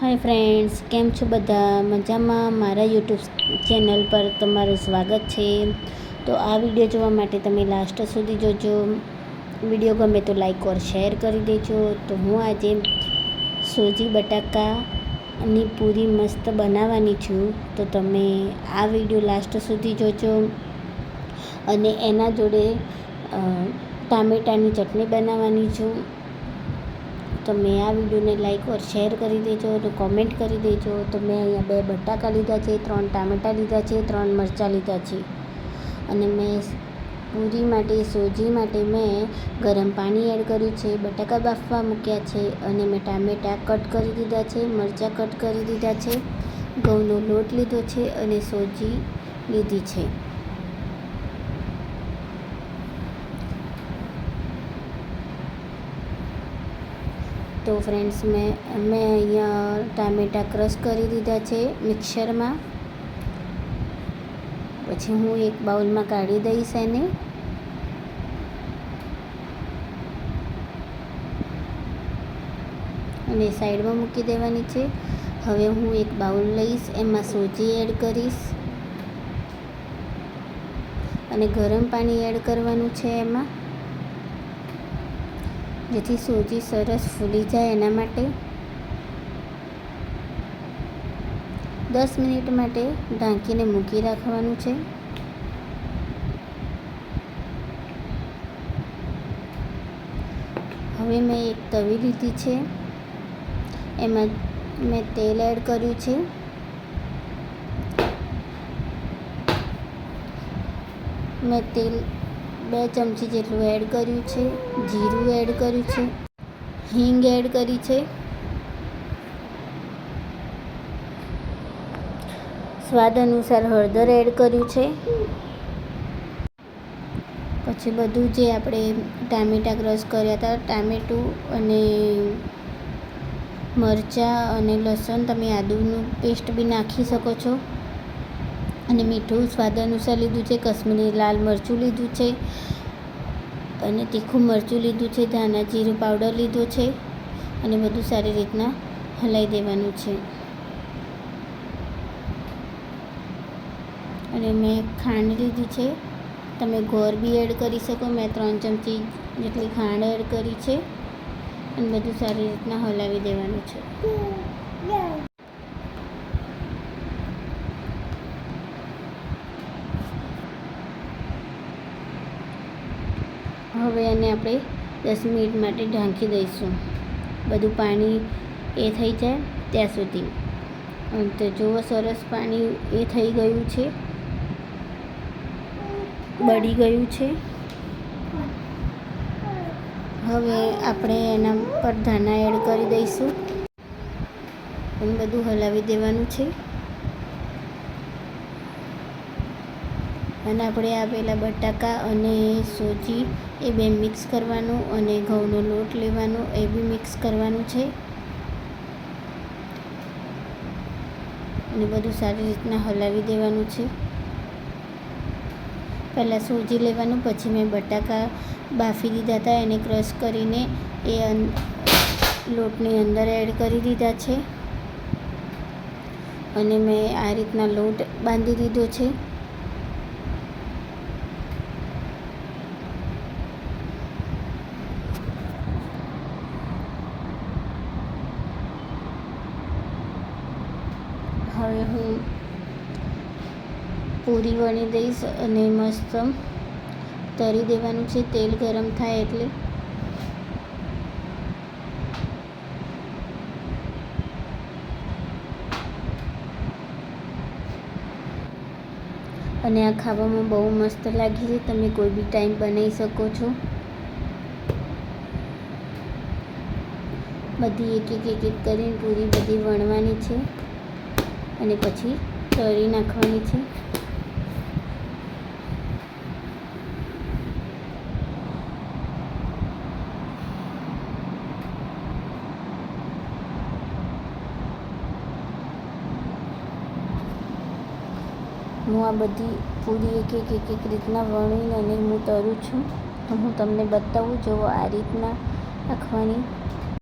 Hi friends કેમ છો બધા? મજામાં? મારા યુટ્યુબ ચેનલ પર તમારું સ્વાગત છે. તો આ વીડિયો જોવા માટે તમે લાસ્ટ સુધી જોજો. વીડિયો ગમે તો લાઈક ઓર શેર કરી દેજો. તો હું આજે સોજી બટાકાની પૂરી મસ્ત બનાવવાની છું. તો તમે આ વીડિયો લાસ્ટ સુધી જોજો. અને એના જોડે ટામેટાની ચટણી બનાવવાની છું. તમે આ વિડીયોને લાઈક ઓર શેર કરી દેજો અને કોમેન્ટ કરી દેજો. તો મેં અહીંયા બે બટાકા લીધા છે, ત્રણ ટામેટાં લીધા છે, ત્રણ મરચાં લીધા છે. અને મેં પૂરી માટે, સોજી માટે મેં ગરમ પાણી એડ કર્યું છે, બટાકા બાફવા મૂક્યા છે અને મેં ટામેટાં કટ કરી દીધા છે, મરચાં કટ કરી દીધા છે. ઘઉંનો લોટ લીધો છે અને સોજી લીધી છે. તો ફ્રેન્ડ્સ મેં મેં અહીંયા ટામેટાં ક્રશ કરી દીધા છે મિક્સરમાં પછી હું એક બાઉલમાં કાઢી દઈશ એને. અને સાઈડમાં મૂકી દેવાની છે. હવે હું એક બાઉલ લઈશ, એમાં સોજી એડ કરીશ. અને ગરમ પાણી એડ કરવાનું છે એમાં. જેથી સોજી સરસ ફૂલી જાય એના માટે. દસ મિનિટ માટે ઢાંકીને મૂકી રાખવાનું છે. હવે મેં એક તવી લીધી છે. એમાં મેં તેલ એડ કર્યું છે. મેં તેલ બે ચમચી જેટલું એડ કર્યું છે, જીરું એડ કર્યું છે, હિંગ એડ કરી છે. સ્વાદ અનુસાર હળદર એડ કર્યું છે. પછી બધું જે આપણે ટામેટા ક્રશ કર્યા હતા, ટામેટું અને મરચાં અને લસણ તમે આદુનું પેસ્ટ બી નાખી શકો છો. અને મીઠું સ્વાદ અનુસાર લીધું છે, કશ્મીરી લાલ મરચું લીધું છે અને તીખું મરચું લીધું છે, ધાણા જીરું પાવડર લીધો છે અને બધું સારી રીતના હલાવી દેવાનું છે. અને મેં ખાંડ લીધી છે. તમે ગોળ બી એડ કરી શકો, મેં ત્રણ ચમચી જેટલી ખાંડ એડ કરી છે અને બધું સારી રીતના હલાવી દેવાનું છે. હવે એને આપણે દસ મિનિટ માટે ઢાંકી દઈશું. બધું પાણી એ થઈ જાય ત્યાં સુધી. તો જુઓ સરસ પાણી એ થઈ ગયું છે. બળી ગયું છે. હવે આપણે એના પર ધાના એડ કરી દઈશું. અને બધું હલાવી દેવાનું છે. અને આપણે આપેલા બટાકા અને સોજી એ બે મિક્સ કરવાનું અને ઘઉંનો લોટ લેવાનો, એ બી મિક્સ કરવાનું છે. અને બધું સારી રીતના હલાવી દેવાનું છે. પહેલાં સોજી લેવાનું, પછી મેં બટાકા બાફી દીધા હતા, એને ક્રશ કરીને એ લોટની અંદર એડ કરી દીધા છે. અને મેં આ રીતના લોટ બાંધી દીધો છે. હવે હું પૂરી વણી દઈશ અને મસ્ત તરી દેવાનું છે. તેલ ગરમ થાય એટલે. અને આ ખાવામાં બહુ મસ્ત લાગે છે. તમે કોઈ બી ટાઈમ બનાવી શકો છો. બધી એક એક એક એક કરીને પૂરી બધી છે અને પછી તળી નાખવાની છે. હું આ બધી પૂરી એક એક એક એક રીતના વણીને અને હું તરું છું. તો હું તમને બતાવું જો આ રીતના નાખવાની.